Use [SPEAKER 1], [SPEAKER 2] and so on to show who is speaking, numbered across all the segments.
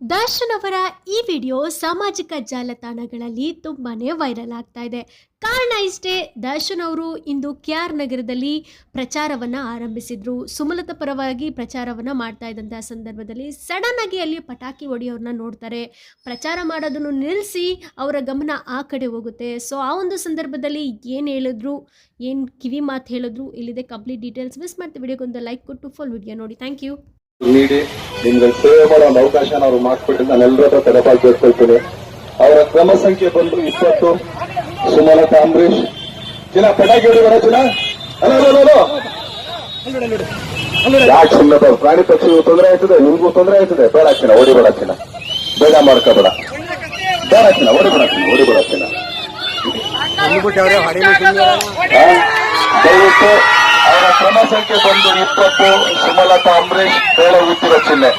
[SPEAKER 1] ದರ್ಶನ್ ಅವರ ಈ ವಿಡಿಯೋ ಸಾಮಾಜಿಕ ಜಾಲತಾಣಗಳಲ್ಲಿ ತುಂಬಾನೇ ವೈರಲ್ ಆಗ್ತಾ ಇದೆ. ಕಾರಣ ಇಷ್ಟೇ, ದರ್ಶನ್ ಅವರು ಇಂದು ಕೆ ಆರ್ ನಗರದಲ್ಲಿ ಪ್ರಚಾರವನ್ನು ಆರಂಭಿಸಿದ್ರು. ಸುಮಲತಾ ಪರವಾಗಿ ಪ್ರಚಾರವನ್ನು ಮಾಡ್ತಾ ಇದ್ದಂತಹ ಸಂದರ್ಭದಲ್ಲಿ ಸಡನ್ ಆಗಿ ಅಲ್ಲಿ ಪಟಾಕಿ ಹೊಡೆಯೋರನ್ನ ನೋಡ್ತಾರೆ. ಪ್ರಚಾರ ಮಾಡೋದನ್ನು ನಿಲ್ಲಿಸಿ ಅವರ ಗಮನ ಆ ಕಡೆ ಹೋಗುತ್ತೆ. ಸೊ ಆ ಒಂದು ಸಂದರ್ಭದಲ್ಲಿ ಏನು ಹೇಳಿದ್ರು, ಏನು ಕಿವಿ ಮಾತು ಹೇಳಿದ್ರು, ಇಲ್ಲಿದೆ ಕಂಪ್ಲೀಟ್ ಡೀಟೇಲ್ಸ್ ಮಿಸ್ ಮಾಡ್ತೀವಿ ವಿಡಿಯೋಗೊಂದು ಲೈಕ್ ಕೊಟ್ಟು ಫುಲ್ ವಿಡಿಯೋ ನೋಡಿ. ಥ್ಯಾಂಕ್ ಯು
[SPEAKER 2] ನೀಡಿ ನಿಮ್ಗೆ ಸೇವೆ ಮಾಡೋ ಒಂದು ಅವಕಾಶ ನಾವು ಮಾಡಿಕೊಟ್ಟು ನಾನು ಎಲ್ಲರ ಹತ್ರ ತಡಪಾಗಿ ಕೇಳ್ಕೊಳ್ತೀನಿ ಅವರ ಕ್ರಮ ಸಂಖ್ಯೆ ಬಂದು ಇಪ್ಪತ್ತು ಸುಮಲತಾ ಅಂಬರೀಶ್ ಚಿನ್ನ ಪಟಾಕಿ ಹೊಡಿಬೇಡ ಅಲ್ಲ ಯಾಕೆ ಸುಮ್ಮನೆ ಪ್ರಾಣಿ ಪಕ್ಷಿಗೂ ತೊಂದರೆ ಆಯ್ತದೆ ನಿಮ್ಗೂ ತೊಂದರೆ ಆಯ್ತದೆ ಬೇಡ ಚಿನ್ನ ಹೊಡಿಬೇಡ ಚಿನ್ನ ಬೇಡ ಮಾಡ್ಕೋಬೇಡ ಬೇಡ ಚಿನ್ನ ಹೊಡಿಬೇಡ ಚಿನ್ನ ಹೊಡಿಬೇಡ ಚಿನ್ನ ಆ? ದಯವಿಟ್ಟು ಅವರ ಕ್ರಮ ಸಂಖ್ಯೆ ಬಂದು ಇಪ್ಪತ್ತು, ಸುಮಲತಾ ಅಂಬರೀಶ್ ಬೇಳೆ ಹುಟ್ಟಿರೋ ಚಿಹ್ನೆ.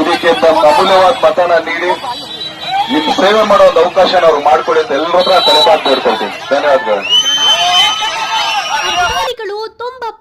[SPEAKER 2] ಇದಕ್ಕೆ ತಮ್ಮ ಅಮೂಲ್ಯವಾದ ಮತನ ನೀಡಿ, ನಿಮ್ ಸೇವೆ ಮಾಡೋ ಒಂದು ಅವಕಾಶ ಅವ್ರು ಮಾಡ್ಕೊಳ್ಳಿ ಅಂತ ಎಲ್ಲರ ಹತ್ರ ತಲೆಬಾಗ್ ಬೇಡ್ಕೊಳ್ತೀನಿ ಧನ್ಯವಾದಗಳು
[SPEAKER 1] ಅಭಿಮಾನಿಗಳು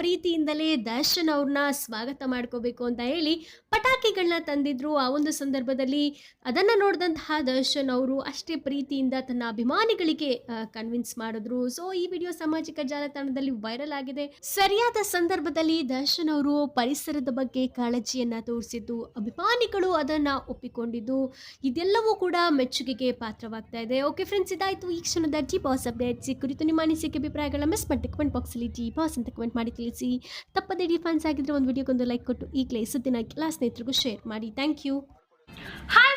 [SPEAKER 1] ತುಂಬಾ ಪ್ರೀತಿಯಿಂದಲೇ ದರ್ಶನ್ ಅವ್ರನ್ನ ಸ್ವಾಗತ ಮಾಡ್ಕೋಬೇಕು ಅಂತ ಹೇಳಿ ಪಟಾಕಿಗಳನ್ನ ತಂದಿದ್ರು. ಆ ಒಂದು ಸಂದರ್ಭದಲ್ಲಿ ಅದನ್ನ ನೋಡಿದಂತಹ ದರ್ಶನ್ ಅವರು ಅಷ್ಟೇ ಪ್ರೀತಿಯಿಂದ ತನ್ನ ಅಭಿಮಾನಿಗಳಿಗೆ ಕನ್ವಿನ್ಸ್ ಮಾಡಿದ್ರು. ಸೊ ಈ ವಿಡಿಯೋ ಸಾಮಾಜಿಕ ಜಾಲತಾಣದಲ್ಲಿ ವೈರಲ್ ಆಗಿದೆ. ಸರಿಯಾದ ಸಂದರ್ಭದಲ್ಲಿ ದರ್ಶನ್ ಅವರು ಪರಿಸರದ ಬಗ್ಗೆ ಕಾಳಜಿಯನ್ನ ತೋರಿಸಿದ್ದು, ಅಭಿಮಾನಿಗಳು ಅದನ್ನ ಒಪ್ಪಿಕೊಂಡಿದ್ದು, ಇದೆಲ್ಲವೂ ಕೂಡ ಮೆಚ್ಚುಗೆಗೆ ಪಾತ್ರವಾಗ್ತಾ ಇದೆ. ಓಕೆ ಫ್ರೆಂಡ್ಸ್ ಇದಾಯ್ತು ಈ ಕ್ಷಣದ ಜಿ ಬಾಸ್ ಅಪ್ಡೇಟ್ಸ್ ಕುರಿತು ನಿಮ್ಮ ಅನಿಸಿಕೆ ಅಭಿಪ್ರಾಯಗಳ ಮಿಸ್ ಮಾಡಿ ಕಮೆಂಟ್ ಬಾಕ್ಸಲ್ಲಿ ಜಿ ಬಾಸ್ ಅಂತ ಕಮೆಂಟ್ ಮಾಡಿ ತಿಳಿಸಿ. ತಪ್ಪದೇ ಡಿ ಫ್ಯಾನ್ಸ್ ಆಗಿದ್ರೆ ಒಂದು ವಿಡಿಯೋಗೊಂದು ಲೈಕ್ ಕೊಟ್ಟು ಈಗಲೇ ಸುದ್ದಿನ ಎಲ್ಲ ಸ್ನೇಹಿತರಿಗೂ ಶೇರ್ ಮಾಡಿ. Thank you hi